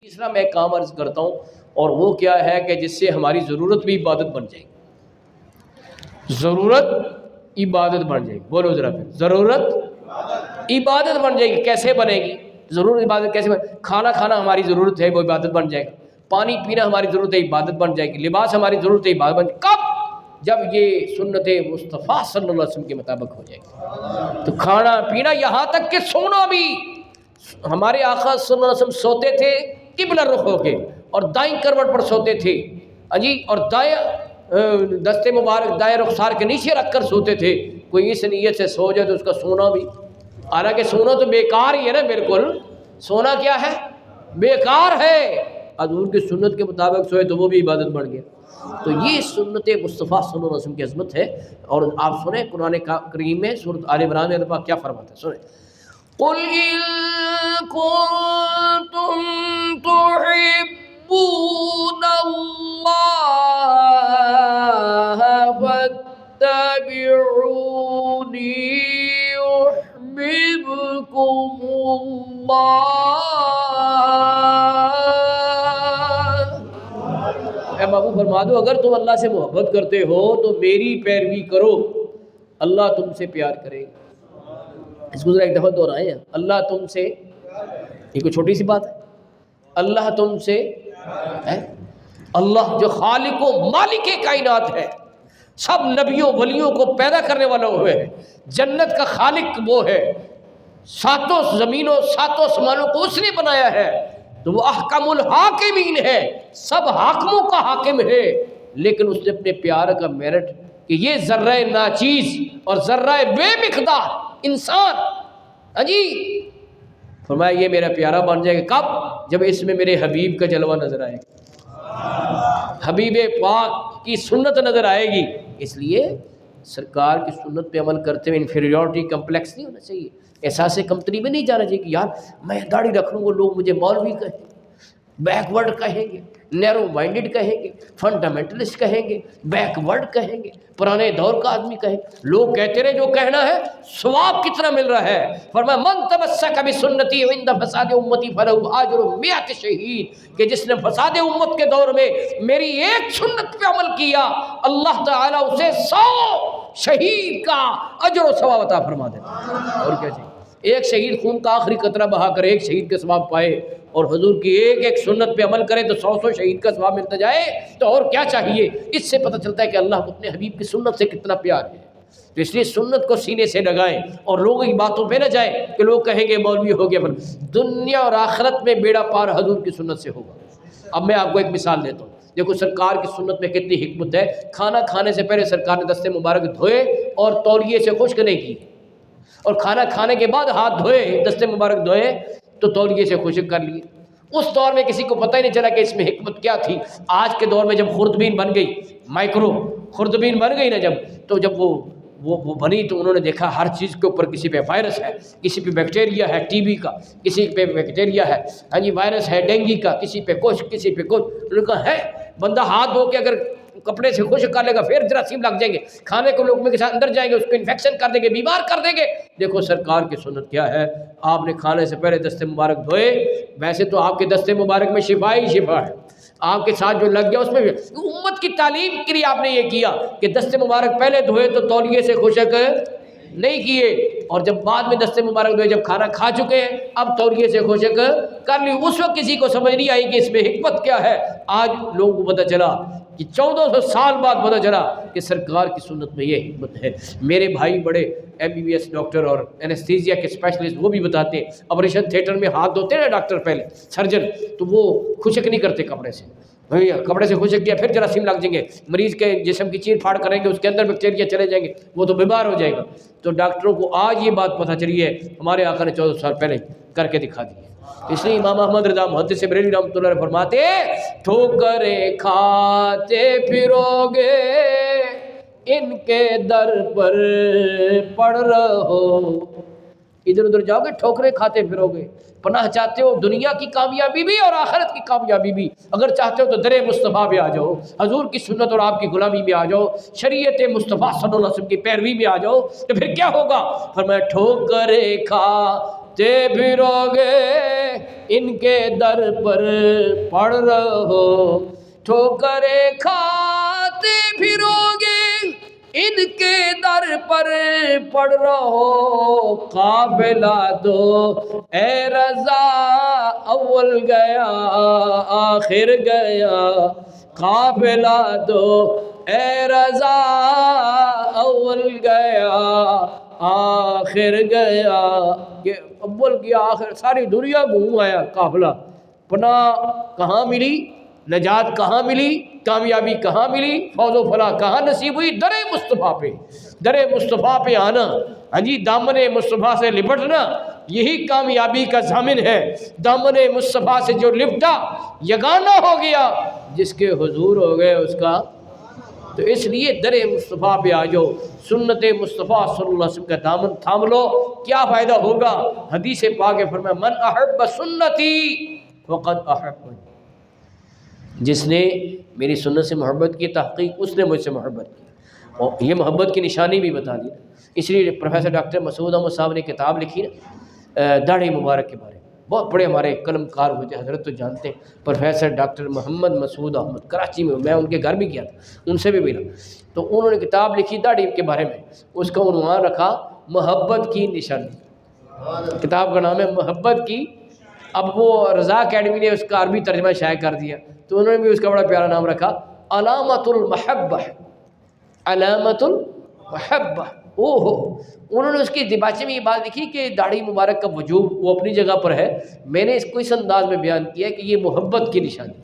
تیسرا میں کام عرض کرتا ہوں اور وہ کیا ہے کہ جس سے ہماری ضرورت بھی عبادت بن جائے گی۔ ضرورت عبادت بن جائے گی۔ بولو ذرا پھر۔ ضرورت عبادت بن جائے گی۔ کیسے بنے گی؟ ضرورت عبادت کیسے بنے کھانا کھانا ہماری ضرورت ہے، وہ عبادت بن جائے گا پانی پینا ہماری ضرورت ہے، عبادت بن جائے گی۔ لباس ہماری ضرورت ہے، عبادت بن جائے گی۔ کب؟ جب یہ سنت مصطفیٰ صلی اللہ علیہ وسلم کے مطابق ہو جائے گی۔ تو کھانا پینا یہاں تک کہ سونا بھی۔ ہمارے آقا صلی اللہ علیہ وسلم سوتے تھے۔ قبلہ رخ ہو کے اور دائیں کروٹ پر سوتے تھے۔ ہاں جی اور دائیں دستے مبارک، دائیں رخسار کے نیچے رکھ کر سوتے تھے۔ کوئی اس نیت سے سو جائے تو اس کا سونا بھی۔ حالانکہ سونا تو بیکار ہی ہے نا، بالکل۔ سونا کیا ہے؟ بیکار ہے۔ حضور کی سنت کے مطابق سوئے تو وہ بھی عبادت بڑھ گیا۔ تو یہ سنت مصطفیٰ صلی اللہ علیہ وسلم کی عظمت ہے۔ اور آپ سنیں، قرآن کریم میں صورت عال عمران میں کیا فرماتا ہے؟ سنیں۔ قل إن كنتم تحبون الله فاتبعوني يحببكم الله۔ اے بابو فرما دو، اگر تم اللہ سے محبت کرتے ہو تو میری پیروی کرو، اللہ تم سے پیار کرے گا۔ اس کو ذرا ایک دفعہ دہرائے ہیں اللہ تم سے، یہ کوئی چھوٹی سی بات ہے؟ اللہ تم سے اللہ جو خالق و مالک کائنات ہے، سب نبیوں، ولیوں کو پیدا کرنے والا ہوئے ہے۔ جنت کا خالق وہ ہے۔ ساتوں زمینوں، ساتوں سمانوں کو اس نے بنایا ہے۔ تو وہ احکم الحاکمین ہے۔ سب حاکموں کا حاکم ہے۔ لیکن اس نے اپنے پیار کا میرٹ کہ یہ ذرہ ناچیز اور ذرہ بے مقدار انسان جی فرمایا، یہ میرا پیارا بن جائے گا۔ کب؟ جب اس میں میرے حبیب کا جلوہ نظر آئے گا۔ حبیب پاک کی سنت نظر آئے گی۔ اس لیے سرکار کی سنت پہ عمل کرتے ہوئے انفیریورٹی کمپلیکس نہیں ہونا چاہیے۔ احساس کمپنی میں نہیں جانا چاہیے کہ یار، میں داڑھی رکھ لوں، وہ لوگ مجھے مولوی کہیں گے بیک ورڈ کہیں گے۔ نیرو مائنڈڈ کہیں گے فنڈامنٹلسٹ کہیں گے بیک ورڈ کہیں گے، پرانے دور کا آدمی کہیں لوگ کہتے رہے، جو کہنا ہے، ثواب کتنا مل رہا ہے۔ فرمایا، من تمسک بسنتی عند فساد امتی فلہ اجر مئات شہید۔ کہ جس نے فساد امت کے دور میں میری ایک سنت پہ عمل کیا، اللہ تعالیٰ اسے سو شہید کا اجر و ثواب عطا فرما دیتا اور کیا چاہیے؟ ایک شہید خون کا آخری قطرہ بہا کر ایک شہید کے ثواب پائے اور حضور کی ایک ایک سنت پہ عمل کرے تو سو سو شہید کا ثواب ملتا جائے تو اور کیا چاہیے؟ اس سے پتہ چلتا ہے کہ اللہ کو اپنے حبیب کی سنت سے کتنا پیار ہے۔ تو اس لیے سنت کو سینے سے لگائیں اور لوگوں کی باتوں پہ نہ جائیں کہ لوگ کہیں گے مولوی ہو گیا دنیا اور آخرت میں بیڑا پار حضور کی سنت سے ہوگا۔ اب میں آپ کو ایک مثال دیتا ہوں۔ دیکھو، سرکار کی سنت میں کتنی حکمت ہے۔ کھانا کھانے سے پہلے سرکار نے دستے مبارک دھوئے اور تولیے سے خشک نہیں کی اور کھانا کھانے کے بعد ہاتھ دھوئے، دستے مبارک دھوئے، تو تولیے سے خشک کر لیے۔ اس دور میں کسی کو پتہ ہی نہیں چلا کہ اس میں حکمت کیا تھی۔ آج کے دور میں جب خوردبین بن گئی، مائکرو خوردبین بن گئی نا جب، تو جب وہ وہ وہ بنی تو انہوں نے دیکھا ہر چیز کے اوپر کسی پہ وائرس ہے، کسی پہ بیکٹیریا ہے، ٹی بی کا، کسی پہ بیکٹیریا ہے ہاں جی وائرس ہے، ڈینگی کا، کسی پہ کچھ، کسی پہ کچھ۔ انہوں نے کہا، ہے، بندہ ہاتھ دھو کے اگر کپڑے سے خشک کر لے گا، پھر جراثیم لگ جائیں گے۔ کھانے کو لوگ میں کے ساتھ اندر جائیں گے، اس کو انفیکشن کر دیں گے، بیمار کر دیں گے۔ دیکھو، سرکار کی سنت کیا ہے؟ آپ نے کھانے سے پہلے دستے مبارک دھوئے، ویسے تو آپ کے دستے مبارک میں شفا ہی شفا ہے۔ آپ کے ساتھ جو لگ گیا، اس میں بھی امت کی تعلیم کے لیے آپ نے یہ کیا کہ دستے مبارک پہلے دھوئے تو تولیے سے خشک نہیں کیے۔ اور جب بعد میں دستے مبارک دھوئے، جب کھانا کھا چکے ہیں، اب تولیے سے خشک کر لی۔ اس وقت کسی کو سمجھ نہیں آئی کہ اس میں حکمت کیا ہے۔ آج لوگوں کو پتہ چلا کہ چودہ سو سال بعد پتہ چلا کہ سرکار کی سنت میں یہ حکمت ہے۔ میرے بھائی بڑے M B B S doctor اور انستھیزیا کے اسپیشلسٹ وہ بھی بتاتے ہیں۔ آپریشن تھیٹر میں ہاتھ دھوتے ہیں نا ڈاکٹر پہلے سرجن تو وہ خشک نہیں کرتے کپڑے سے۔ کپڑے سے خشک کیا پھر جراثیم لگ جائیں گے۔ مریض کے جسم کی چیر پھاڑ کریں گے، اس کے اندر بیکٹیریا چلے جائیں گے، وہ تو بیمار ہو جائے گا۔ تو ڈاکٹروں کو آج یہ بات پتہ چلی ہے، ہمارے آقا نے چودہ سال پہلے کر کے دکھا دی اس لیے امام احمد رضا محدث سے بریلی رحمۃ اللہ علیہ فرماتے ٹھوکرے کھاتے پھرو گے، ان کے در پر پڑ رہو۔ ادھر ادھر جاؤ گے، ٹھوکرے کھاتے پھرو گے پناہ چاہتے ہو دنیا کی کامیابی بھی اور آخرت کی کامیابی بھی۔ اگر چاہتے ہو تو در مصطفیٰ میں آ جاؤ۔ حضور کی سنت اور آپ کی غلامی میں آ جاؤ۔ شریعت مصطفیٰ صلی اللہ علیہ وسلم کی پیروی میں آ جاؤ۔ تو پھر کیا ہوگا؟ فرمایا ٹھوکرے کھاتے پھرو گے ان کے در پر پڑ رہو۔ ٹھوکرے کھاتے پھرو گے ان کے در پر پڑ رہو قابلہ دو اے رضا اول گیا آخر گیا قابلہ دو اے رضا اول گیا آخر گیا یہ اول کی آخر ساری دنیا گھوم آیا قافلہ پناہ کہاں ملی نجات کہاں ملی؟ کامیابی کہاں ملی؟ فوز و فلاح کہاں نصیب ہوئی؟ در مصطفیٰ پہ در مصطفیٰ پہ آنا۔ ہاں جی دامن مصطفیٰ سے لپٹنا یہی کامیابی کا ضامن ہے۔ دامن مصطفیٰ سے جو لپٹا، یگانہ ہو گیا۔ جس کے حضور ہو گئے اس کا۔ تو اس لیے در مصطفیٰ پہ آ جاؤ۔ سنت مصطفیٰ صلی اللہ علیہ وسلم کا دامن تھام لو۔ کیا فائدہ ہوگا؟ حدیث پاک فرمایا، من احب سنتی فقط احب جس نے میری سنت سے محبت کی، تحقیق اس نے مجھ سے محبت کی۔ اور یہ محبت کی نشانی بھی بتا دی۔ اس لیے پروفیسر ڈاکٹر مسعود احمد صاحب نے کتاب لکھی نا داڑھی مبارک کے بارے میں۔ بہت بڑے ہمارے قلم کار ہوتے حضرت تو جانتے ہیں۔ پروفیسر ڈاکٹر محمد مسعود احمد، کراچی میں میں ان کے گھر بھی گیا تھا۔ ان سے بھی ملا۔ تو انہوں نے کتاب لکھی داڑھی کے بارے میں۔ اس کا عنوان رکھا، محبت کی نشانی۔ کتاب کا نام ہے، محبت کی اب وہ رضا اکیڈمی نے اس کا عربی ترجمہ شائع کر دیا۔ تو انہوں نے بھی اس کا بڑا پیارا نام رکھا علامت المحبہ علامت المحبہ او ہو انہوں نے اس کی دباچے میں یہ بات لکھی کہ داڑھی مبارک کا وجوب وہ اپنی جگہ پر ہے۔ میں نے اس کو اس انداز میں بیان کیا کہ یہ محبت کی نشانی،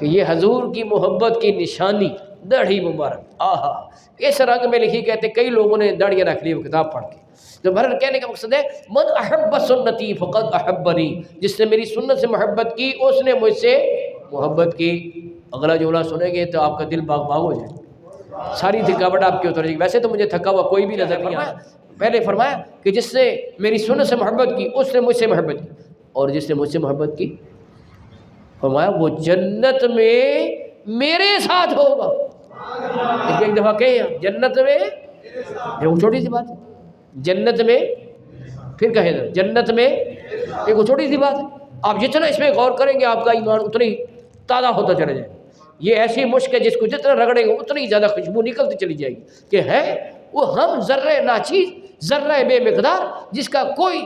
کہ یہ حضور کی محبت کی نشانی، داڑھی مبارک۔ آہا۔ اس رنگ میں لکھی کہتے کئی لوگوں نے داڑیاں رکھ لی وہ کتاب پڑھ کے۔ تو بھر کہنے کا مقصد ہے، من احب سنتی فقط احبنی، جس نے میری سنت سے محبت کی، اس نے مجھ سے محبت کی اگلا جملہ سنیں گے تو آپ کا دل باغ باغ ہو جائے۔ ساری تھکاوٹ آپ کی اتر جائے گی۔ ویسے تو مجھے تھکا ہوا کوئی بھی نظر نہیں آیا پہلے فرمایا کہ جس نے میری سنت سے محبت کی، اس نے مجھ سے محبت کی۔ اور جس نے مجھ سے محبت کی، فرمایا وہ جنت میں میرے ساتھ ہوگا۔ ایک دفعہ کہیں جنت میں وہ چھوٹی سی بات ہے۔ جنت میں، پھر کہیں جنت میں ایک وہ چھوٹی سی بات ہے۔ آپ جتنا اس میں غور کریں گے، آپ کا ایمان اتنا ہی تازہ ہوتا چلا جائے۔ یہ ایسی مشق ہے جس کو جتنا رگڑیں گے اتنی زیادہ خوشبو نکلتی چلی جائے گی۔ کہ ہے، وہ ہم ذرے ناچیز، ذرہ بے مقدار، جس کا کوئی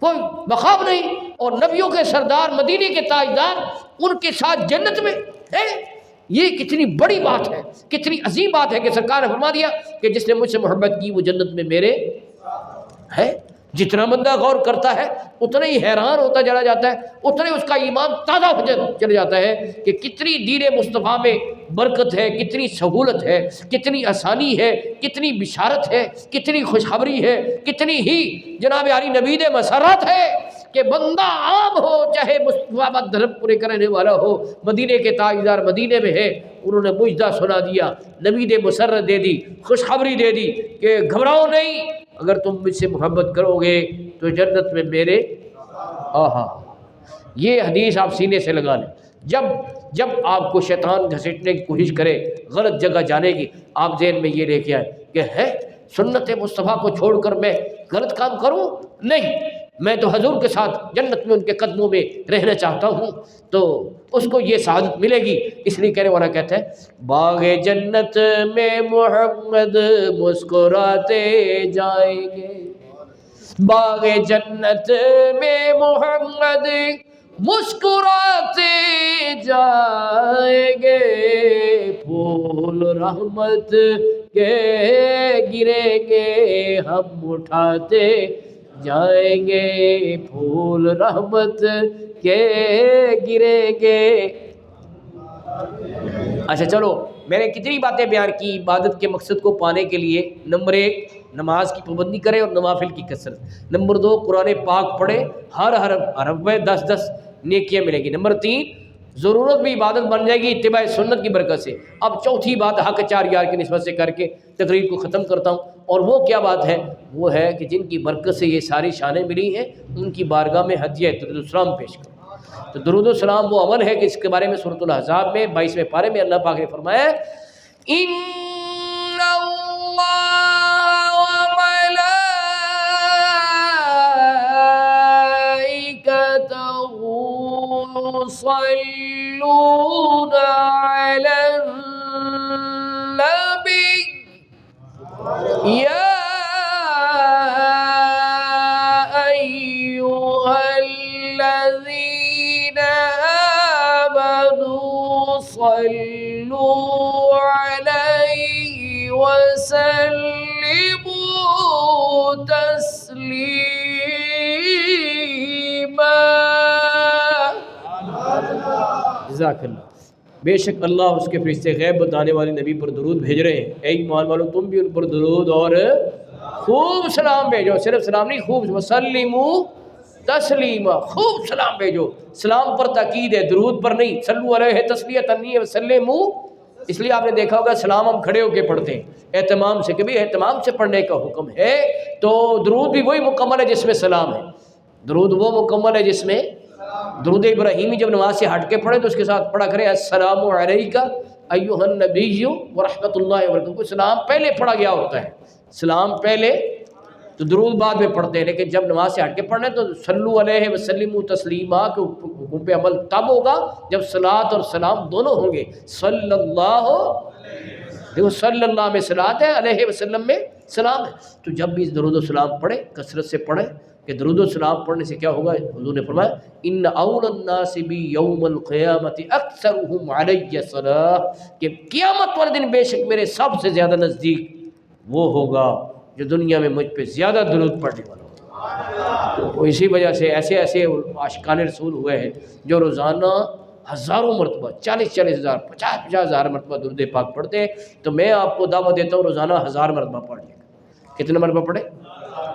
کوئی مقاب نہیں۔ اور نبیوں کے سردار، مدینے کے تاجدار، ان کے ساتھ جنت میں ہے۔ یہ کتنی بڑی بات ہے، کتنی عظیم بات ہے کہ سرکار نے فرما دیا کہ جس نے مجھ سے محبت کی، وہ جنت میں میرے ہے۔ جتنا بندہ غور کرتا ہے، اتنا ہی حیران ہوتا چلا جاتا ہے، اتنا ہی اس کا ایمان تازہ ہو چلا جاتا ہے کہ کتنی دین مصطفیٰ میں برکت ہے، کتنی سہولت ہے، کتنی آسانی ہے، کتنی بشارت ہے، کتنی خوشخبری ہے، کتنی ہی جناب علی نبید مسرت ہے کہ بندہ عام ہو، چاہے مصطفیٰ دھرم پورے کرنے والا ہو، مدینے کے تاجدار مدینے میں ہے، انہوں نے مجدہ سنا دیا نبید مسرت دے دی، خوشخبری دے دی کہ گھبراؤ نہیں اگر تم مجھ سے محبت کرو گے تو جنت میں میرے آہا۔ یہ حدیث آپ سینے سے لگا لیں۔ جب جب آپ کو شیطان گھسیٹنے کی کوشش کرے، غلط جگہ جانے کی، آپ ذہن میں یہ لے کے آئیں کہ ہے، سنت مصطفیٰ کو چھوڑ کر میں غلط کام کروں؟ نہیں۔ میں تو حضور کے ساتھ جنت میں ان کے قدموں میں رہنا چاہتا ہوں، تو اس کو یہ سعادت ملے گی۔ اس لیے کہنے والا کہتا ہے، باغ جنت میں محمد مسکراتے جائیں گے۔ باغ جنت میں محمد مسکراتے جائیں گے۔ پھول رحمت کے گریں گے، ہم اٹھاتے جائیں گے پھول رحمت کے گریں گے۔ اچھا چلو، میں نے کتنی باتیں بیان کی عبادت کے مقصد کو پانے کے لیے۔ نمبر ایک، نماز کی پابندی کرے اور نوافل کی کثرت۔ نمبر دو، قرآن پاک پڑھے ہر ہر حرف میں دس دس نیکیاں ملے گی۔ نمبر تین، ضرورت بھی عبادت بن جائے گی اتباع سنت کی برکت سے۔ اب چوتھی بات حق چار یار کی نسبت سے کر کے تقریر کو ختم کرتا ہوں۔ اور وہ کیا بات ہے؟ وہ ہے کہ جن کی برکت سے یہ ساری شانیں ملی ہیں، ان کی بارگاہ میں حدیہ درود السلام پیش کروں تو درود السلام وہ عمل ہے کہ اس کے بارے میں صورت الحضاب میں، بائیسویں پارے میں اللہ پاک نے فرمایا يصلون على يا أيها الذين آمنوا صلوا عليه وسلموا تسليما. جزاک اللہ بے شک اللہ اس کے فرشتے غیب بتانے والے نبی پر درود بھیج رہے ہیں۔ اے ایمان والو، تم بھی ان پر درود اور خوب سلام بھیجو۔ صرف سلام نہیں، خوب وسلمو تسلیما، خوب سلام بھیجو۔ سلام پر تاکید ہے، درود پر نہیں۔ صلو علیہ تسلیت نہیں ہے وسلمو اس لیے آپ نے دیکھا ہوگا، سلام ہم کھڑے ہو کے پڑھتے ہیں۔ اہتمام سے کہ بھی اہتمام سے پڑھنے کا حکم ہے تو درود بھی وہی مکمل ہے جس میں سلام ہے۔ درود وہ مکمل ہے جس میں درود ابراہیمی جب نماز سے ہٹ کے پڑھے تو اس کے ساتھ پڑھا کرے السلام علیکہ ایوہ النبی ورحمۃ اللہ وبرکاتہ۔ سلام پہلے پڑھا گیا ہوتا ہے۔ سلام پہلے تو درود بعد میں پڑھتے ہیں، لیکن جب نماز سے ہٹ کے پڑھنے تو صلو علیہ وسلم تسلیمہ کے حکم پہ عمل تب ہوگا جب صلات اور سلام دونوں ہوں گے۔ صلی اللہ دیکھو صلی اللہ میں صلات ہے علیہ وسلم میں سلام ہے تو جب بھی درود و سلام پڑھے کثرت سے پڑھے کہ درود و سلام پڑھنے سے کیا ہوگا؟ حضور نے فرمایا، ان اول الناس بی یوم القیامت اکثرهم علی صلاح. کہ قیامت والے دن بے شک میرے سب سے زیادہ نزدیک وہ ہوگا جو دنیا میں مجھ پہ زیادہ درود پڑھنے والا ہوگا۔ تو اسی وجہ سے ایسے ایسے عاشقان رسول ہوئے ہیں جو روزانہ ہزاروں مرتبہ، چالیس چالیس ہزار، پچاس پچاس ہزار مرتبہ درود پاک پڑھتے ہیں۔ تو میں آپ کو دعوت دیتا ہوں، روزانہ ہزار مرتبہ پڑھ لیں کتنے مرتبہ پڑھے؟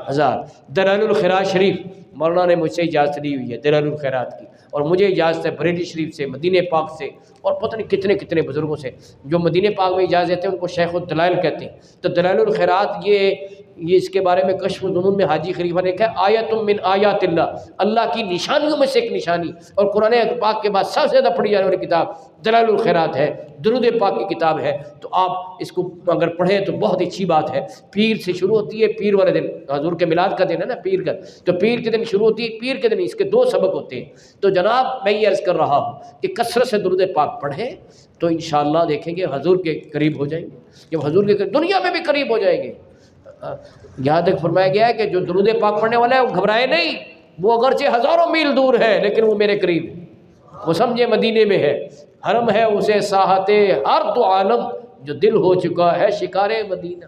ہزار۔ درال الخرا شریف، مولانا نے مجھ سے اجازت لی ہوئی ہے درال الخیرات کی۔ اور مجھے اجازت ہے بریلی شریف سے، مدینہ پاک سے، اور پتہ نہیں کتنے کتنے بزرگوں سے۔ جو مدینہ پاک میں اجازت دیتے ہیں ان کو شیخ الدلائل کہتے ہیں۔ تو دلائل الخیرات یہ یہ اس کے بارے میں کشف الظنون میں حاجی خلیفہ نے کہا آیت من آیات اللہ اللہ کی نشانیوں میں سے ایک نشانی۔ اور قرآن پاک کے بعد سب سے زیادہ پڑھی جانے والی کتاب دلال الخیرات ہے، درود پاک کی کتاب ہے۔ تو آپ اس کو اگر پڑھیں تو بہت اچھی بات ہے۔ پیر سے شروع ہوتی ہے، پیر والے دن، حضور کے میلاد کا دن ہے نا، پیر کا۔ تو پیر کے دن شروع ہوتی ہے، پیر کے دن اس کے دو سبق ہوتے ہیں۔ تو جناب، میں یہ عرض کر رہا ہوں کہ کثرت سے درود پاک پڑھیں تو انشاءاللہ دیکھیں گے حضور کے قریب ہو جائیں گے۔ جب حضور کے قریب، دنیا میں بھی قریب ہو جائیں گے۔ یہاں تک فرمایا گیا ہے کہ جو درود پاک پڑھنے والا ہے وہ گھبرائے نہیں، وہ اگرچہ ہزاروں میل دور ہے، لیکن وہ میرے قریب وہ سمجھے مدینے میں ہے، حرم ہے اسے ساحت ہر تو عالم جو دل ہو چکا ہے، شکار مدینہ۔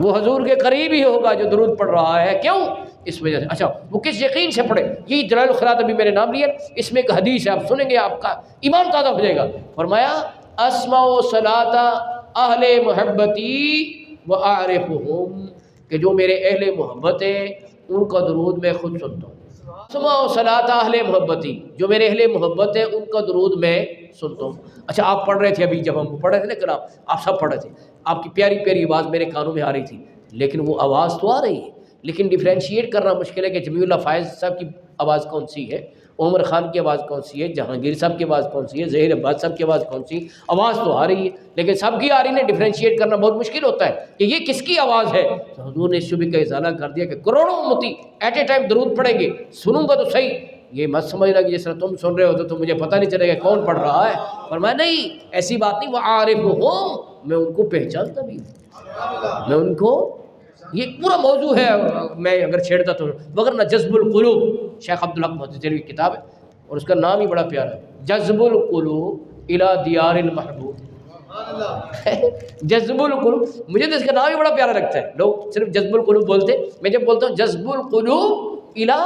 وہ حضور کے قریب ہی ہوگا جو درود پڑھ رہا ہے۔ کیوں؟ اس وجہ سے۔ اچھا وہ کس یقین سے پڑھے؟ یہ دلال الخرات ابھی میرے نام لیے اس میں ایک حدیث ہے، آپ سنیں گے، آپ کا ایمان تازہ ہو جائے گا۔ فرمایا اسما و صلاطہ اہل محبتی و عارف کہ جو میرے اہل محبت ہیں، ان کا درود میں خود سنتا ہوں۔ اسما و صلاطہ اہل محبتی جو میرے اہل محبت ہیں، ان کا درود میں سنتا ہوں۔ اچھا آپ پڑھ رہے تھے ابھی جب ہم پڑھ رہے تھے نا کلام؟ آپ سب پڑھ رہے تھے۔ آپ کی پیاری پیاری آواز میرے کانوں میں آ رہی تھی، لیکن وہ آواز تو آ رہی ہے۔ لیکن ڈیفرینشیٹ کرنا مشکل ہے کہ جمیع اللہ فائز صاحب کی آواز کون سی ہے؟ عمر خان کی آواز کون سی ہے؟ جہانگیر صاحب کی آواز کون سی ہے؟ زہیر عباس صاحب کی آواز کون سی؟ آواز تو آ رہی ہے، لیکن سب کی آ رہی ہے ڈیفرینشیٹ کرنا بہت مشکل ہوتا ہے کہ یہ کس کی آواز ہے؟ تو حضور نے اس شبی کا اضالہ کر دیا کہ کروڑوں امتی ایٹ اے ٹائم درود پڑھیں گے۔ سنوں گا تو صحیح۔ یہ مت سمجھنا کہ جس طرح تم سن رہے ہو تو مجھے پتہ نہیں چلے گا کون پڑھ رہا ہے۔ پر میں نہیں، ایسی بات نہیں، وہ عارف ہوں، میں ان کو پہچانتا بھی ہوں۔ میں ان کو یہ پورا موضوع ہے۔ میں اگر چھیڑتا تو مگر نہ جذب القلوب۔ شیخ عبدالحق محدود کی کتاب ہے اور اس کا نام ہی بڑا پیارا ہے۔ جذب القلوب الا دیار المحبوب۔ جذب القلوب، مجھے تو اس کا نام ہی بڑا پیارا لگتا ہے۔ لوگ صرف جذب القلوب بولتے میں جب بولتا ہوں جذب القلوب الا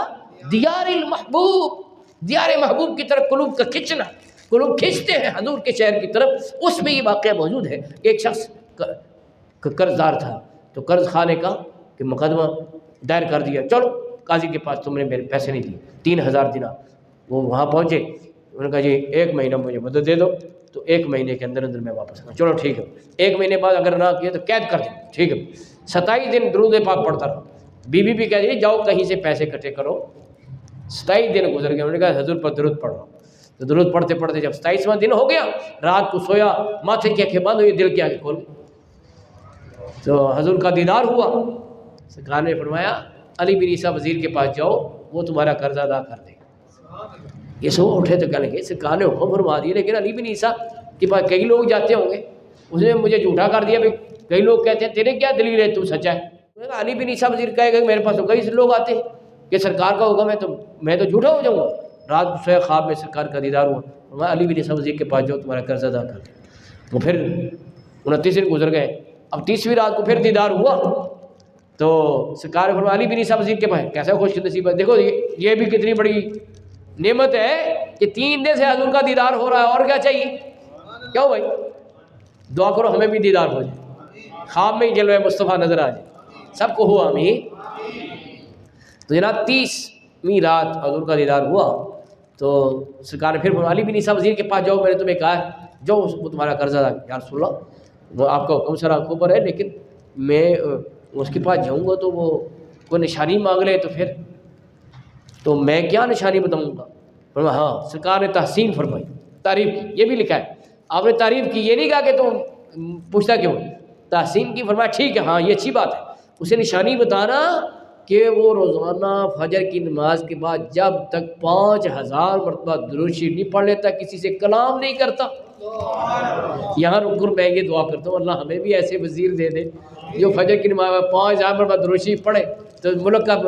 دیار المحبوب، دیار محبوب کی طرف قلوب کا کھچنا، قلوب کھینچتے ہیں حضور کے شہر کی طرف، اس میں یہ واقعہ موجود ہے کہ ایک شخص قرض دار تھا۔ تو قرض خانے کا کہ مقدمہ دائر کر دیا۔ چلو، قاضی کے پاس تم نے میرے پیسے نہیں دیے۔ تین ہزار دینا وہ وہاں پہنچے۔ انہوں نے کہا جی ایک مہینہ مجھے مدد دے دو۔ تو ایک مہینے کے اندر اندر میں واپس آؤں چلو، ٹھیک ہے۔ ایک مہینے بعد اگر نہ کیا تو قید کر دیں۔ ٹھیک ہے۔ ستائیس دن درود پاک پڑھتا رہا۔ بیوی بھی کہہ دی جاؤ، کہیں سے پیسے کٹے کرو۔ ستائیس دن گزر گئے۔ انہوں نے کہا، حضور پر درود پڑھ رہا تو درود پڑھتے پڑھتے جب ستائیسواں دن ہو گیا، رات کو سویا، ماتھے کی آنکھیں بند ہوئی، دل کی آنکھیں کھول گئی۔ تو حضور کا دیدار ہوا۔ سرکار نے فرمایا، علی بن عیسیٰ وزیر کے پاس جاؤ، وہ تمہارا قرض ادا کر دے۔ یہ سب اٹھے تو کہنے لگے، سرکار نے حکم فرما دیا، لیکن علی بن عیسیٰ کے پاس کئی لوگ جاتے ہوں گے۔ اس نے مجھے جھوٹا کر دیا بھی کئی لوگ کہتے ہیں، تیرے کیا دلیل ہے؟ تو سچا ہے۔ علی بن عیسیٰ وزیر کہے گا میرے پاس تو کئی لوگ آتے ہیں کہ سرکار کا حکم ہے، تو میں تو جھوٹا ہو جاؤں گا۔ رات سوئے خواب میں سرکار کا دیدار ہوا۔ میں علی بن عیسیٰ وزیر کے پاس جاؤ، تمہارا قرض ادا کر دیں وہ پھر انتیس دن گزر گئے۔ اب تیسویں رات کو پھر دیدار ہوا تو سرکار نے فرمایا علی بن عیسیٰ وزیر کے پاس کیسا خوش نصیب ہے دیکھو جی، یہ بھی کتنی بڑی نعمت ہے کہ تین دن سے حضور کا دیدار ہو رہا ہے اور کیا چاہیے؟ کیا ہو بھائی؟ دعا کرو ہمیں بھی دیدار ہو جائے۔ خواب میں ہی جلوہ مصطفیٰ نظر آ جائے۔ سب کو ہوا ہمیں تو جناب تیسویں رات حضور کا دیدار ہوا۔ تو سرکار نے پھر فرمایا، علی بن عیسیٰ وزیر کے پاس جاؤ میں نے تمہیں کہا جاؤ اس کو تمہارا قرض ادا یا رسول اللہ۔ وہ آپ کا حکم سر آنکھوں پر ہے، لیکن میں اس کے پاس جاؤں گا تو وہ کوئی نشانی مانگ لے تو پھر، تو میں کیا نشانی بتاؤں گا؟ ہاں سرکار نے تحسین فرمائی۔ تعریف کی، یہ بھی لکھا ہے۔ آپ نے تعریف کی، یہ نہیں کہا کہ تم پوچھتا کیوں؟ تحسین کی فرمایا، ٹھیک ہے ہاں یہ اچھی بات ہے۔ اسے نشانی بتانا کہ وہ روزانہ فجر کی نماز کے بعد جب تک پانچ ہزار مرتبہ دروشی نہیں پڑھ لیتا، کسی سے کلام نہیں کرتا۔ یہاں رک کر میں یہ دعا کرتا ہوں، اللہ ہمیں بھی ایسے وزیر دے دے جو فجر کی نماز پانچ ہزار مرتبہ دروشی پڑھے، تو ملک کا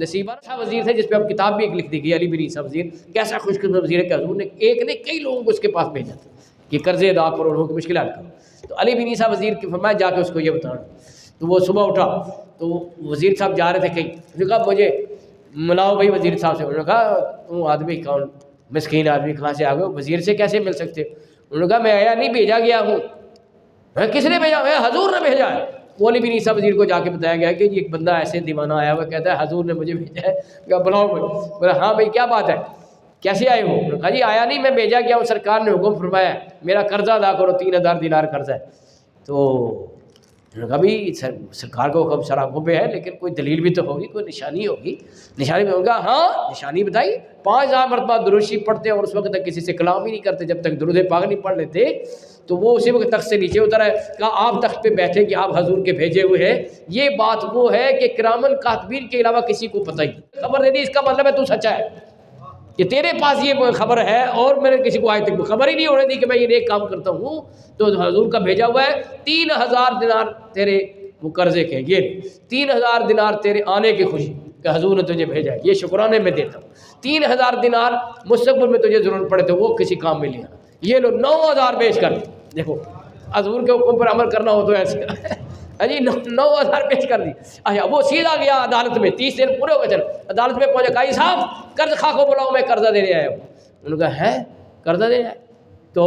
نصیبہ اچھا وزیر تھا جس پہ اب کتاب بھی ایک لکھ دی گئی، علی بن عیسیٰ وزیر۔ کیسا خوش قسمت وزیر ہے کہ حضور نے ایک نے کئی لوگوں کو اس کے پاس بھیجا تھا کہ قرضے ادا کرو، لوگوں کی مشکلات کرو۔ تو علی بن عیسیٰ وزیر کی فرمایا، جا کے اس کو یہ بتانا۔ تو وہ صبح اٹھا، تو وزیر صاحب جا رہے تھے کہیں۔ انہوں نے کہا، مجھے ملاؤ بھائی وزیر صاحب سے۔ انہوں نے کہا، تم آدمی کون؟ مسکین آدمی کہاں سے آ گئے وزیر سے کیسے مل سکتے؟ ہو انہوں نے کہا، میں آیا نہیں، بھیجا گیا ہوں۔ میں کس نے بھیجا؟ میں حضور نے بھیجا ہے۔ وہ علی بن عیسیٰ وزیر کو جا کے بتایا گیا کہ جی، ایک بندہ ایسے دیوانہ آیا ہوا کہتا ہے، حضور نے مجھے بھیجا ہے۔ کہا، بلاؤ بھائی بولا ہاں بھائی، کیا بات ہے؟ کیسے آئے ہو انہوں نے کہا جی آیا نہیں، میں بھیجا گیا ہوں، سرکار نے حکم فرمایا ہے۔ میرا قرضہ ادا کرو، تین ہزار دینار قرضہ ہے۔ تو انہوں نے کہا بھی سر، سرکار کا حکم سر پہ ہے، لیکن کوئی دلیل بھی تو ہوگی، کوئی نشانی ہوگی۔ نشانی میں ہوگا ہاں نشانی بتائی۔ پانچ ہزار مرتبہ دروشی پڑھتے ہیں اور اس وقت تک کسی سے کلام ہی نہیں کرتے۔ جب تک درود پاک نہیں پڑھ لیتے، تو وہ اسی وقت تخت سے نیچے اترا ہے کہا، آپ تخت پہ بیٹھے کہ آپ حضور کے بھیجے ہوئے ہیں۔ یہ بات وہ ہے کہ کرامن کاتبین کے علاوہ کسی کو پتہ ہی نہیں۔ خبر دے دی، اس کا مطلب ہے تو سچا ہے۔ کہ تیرے پاس یہ خبر ہے اور میرے کسی کو آج تک خبر ہی نہیں ہو رہی تھی کہ میں یہ نیک کام کرتا ہوں، تو حضور کا بھیجا ہوا ہے، تین ہزار دینار تیرے وہ قرضے کے، یہ تین ہزار دینار تیرے آنے کی خوشی کہ حضور نے تجھے بھیجا ہے، یہ شکرانے میں دیتا ہوں۔ تین ہزار دینار مستقبل میں تجھے ضرورت پڑے تو وہ کسی کام میں لیا یہ لو نو ہزار پیش کر۔ دیکھو، حضور کے حکم پر عمل کرنا ہو تو ایسے۔ جی نو ہزار پیش کر دی۔ اچھا وہ سیدھا گیا عدالت میں، تیس دن پورے ہو گئے، چل۔ عدالت میں پہنچا کائی صاحب، قرض خواہ کو بلاؤ، میں قرضہ دینے آیا ہوں۔ انہوں نے کہا، ہے؟ قرضہ دینے آئے۔ تو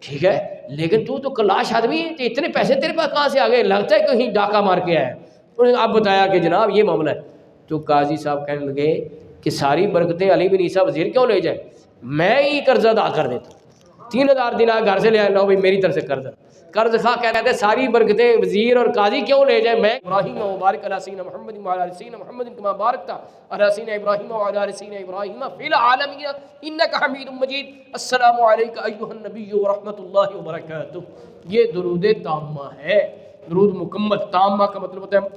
ٹھیک ہے، لیکن تو تو کلاش آدمی ہے، تو اتنے پیسے تیرے پاس کہاں سے آ گئے؟ لگتا ہے کہیں ڈاکہ مار کے آیا انہوں نے اب بتایا کہ جناب، یہ معاملہ ہے۔ تو قاضی صاحب کہنے لگے کہ ساری برکتیں علی بن عیسیٰ وزیر کیوں لے جائے؟ میں ہی قرضہ ادا کر دیتا ہوں۔ تین ہزار دن آ گھر سے لے آئے لو بھائی، میری طرف سے قرض قرض خواہ کیا کہتے ہیں، ساری برکتیں وزیر اور قاضی کیوں لے جائے میں ابراہیم و مبارک علی سین محمد وعلی سین محمد کما بارک تھا۔ علی سین ابراہیم وعلی سین ابراہیم فی العالمین، انک حمید مجید۔ السلام علیکم ایھا النبی و رحمۃ اللہ وبرکاتہ یہ درود تامہ ہے۔ درود مکمل، تامہ کا مطلب ہوتا ہے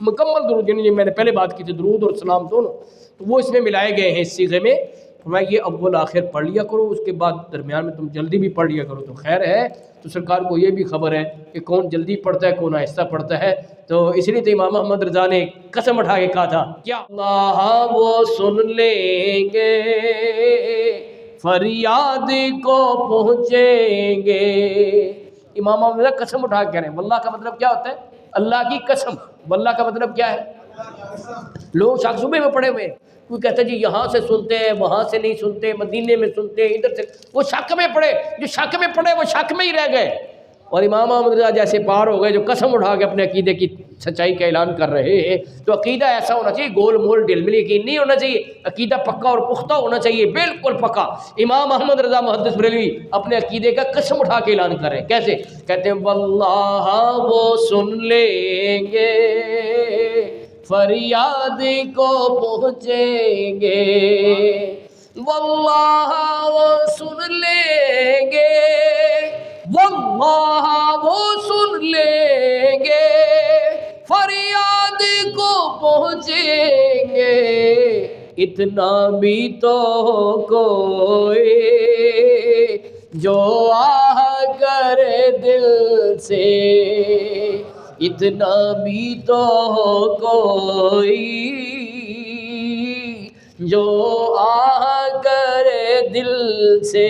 مکمل درود یعنی میں نے پہلے بات کی تھی، درود اور سلام دونوں۔ تو وہ اس میں ملائے گئے ہیں اس سیغے میں۔ فرمایا یہ اول آخر پڑھ لیا کرو، اس کے بعد درمیان میں تم جلدی بھی پڑھ لیا کرو۔ تو خیر ہے، تو سرکار کو یہ بھی خبر ہے کہ کون جلدی پڑھتا ہے، کون آہستہ پڑھتا ہے۔ تو اس لیے تو امام محمد رضا نے قسم اٹھا کے کہا تھا، کیا اللہ وہ سن لیں گے؟ فریاد کو پہنچیں گے۔ امام محمد رضا قسم اٹھا کے کہہ رہے ہیں، واللہ کا مطلب کیا ہوتا ہے؟ اللہ کی قسم، واللہ کا مطلب کیا ہے؟ لوگ شاک صبح میں پڑے ہوئے ہیں۔ کوئی کہتا ہے جی یہاں سے سنتے ہیں، وہاں سے نہیں سنتے، مدینے میں سنتے ہیں، ادھر سے۔ وہ شک میں پڑے، جو شک میں پڑے وہ شک میں ہی رہ گئے۔ اور امام احمد رضا جیسے پار ہو گئے جو قسم اٹھا کے اپنے عقیدے کی سچائی کا اعلان کر رہے ہیں۔ تو عقیدہ ایسا ہونا چاہیے، گول مول، ڈل مل یقین نہیں ہونا چاہیے۔ عقیدہ پکا اور پختہ ہونا چاہیے، بالکل پکا۔ امام احمد رضا محدث بریلوی اپنے عقیدے کا قسم اٹھا کے اعلان کر رہے ہیں۔ کیسے؟ کہتے ہیں، واللہ وہ سن لیں گے۔ فریاد کو پہنچیں گے۔ واللہ وہ سن لیں گے۔ واللہ وہ سن لیں گے۔ فریاد کو پہنچیں گے۔ اتنا بھی تو کوئی جو آہ کرے دل سے۔ اتنا بھی تو کوئی جو آہ کرے دل سے۔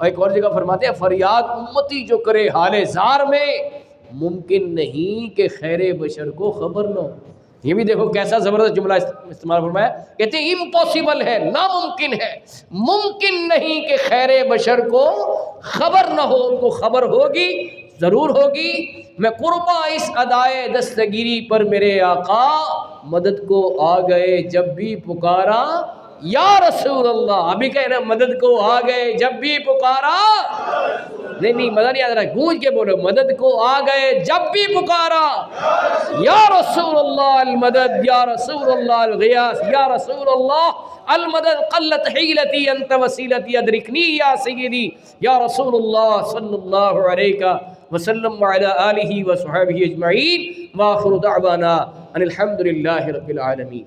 ایک اور جگہ فرماتے ہیں، فریاد امتی جو کرے حال زار میں، ممکن نہیں کہ خیر بشر کو خبر نہ ہو۔ یہ بھی دیکھو کیسا زبردست جملہ استعمال فرمایا۔ کہتے ہیں امپاسبل ہے، ناممکن ہے۔ ممکن نہیں کہ خیر بشر کو خبر نہ ہو، ان کو خبر ہوگی۔ ضرور ہوگی۔ میں قربا اس ادائے دستگیری پر میرے آقا مدد کو آ گئے جب بھی پکارا۔ یا رسول اللہ ابھی کہہ رہے مدد کو آ گئے جب بھی پکارا۔ نہیں نہیں، مدد نہیں آ رہا گونج کے بولو، مدد کو آ گئے جب بھی پکارا۔ یا رسول اللہ، المدد، یا رسول اللہ، الغیاث، یا رسول اللہ، المدد قلت حیلتی انت وسیلتی ادرکنی یا سیدی، یا رسول اللہ صلی اللہ علیہ وسلم وعلى آله وصحابه أجمعين وآخر دعوانا أن الحمد لله رب العالمين.